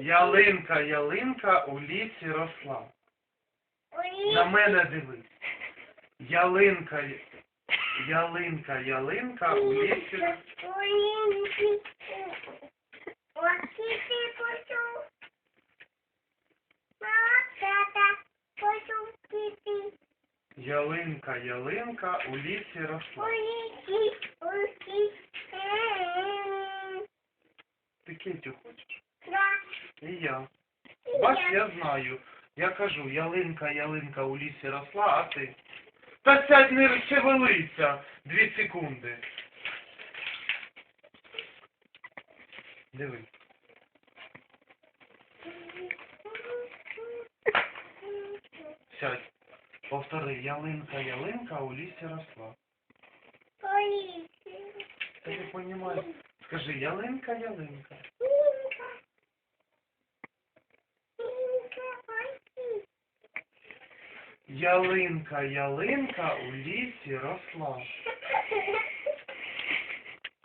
Ялинка, ялинка у лісі росла. На мене дивись. Ялинка, ялинка, ялинка у лісі росла. Ялинка, ялинка у лісі росла. Ти Кетю хочеш? І я. Бач, я знаю. Я кажу, ялинка, ялинка у лісі росла, а ти. Та сядь не шевелися. Дві секунди. Диви. Сядь. Повтори, ялинка, ялинка у лісі росла. Ти не розумієш. Скажи, ялинка, ялинка. Ялинка, ялинка у лісі росла.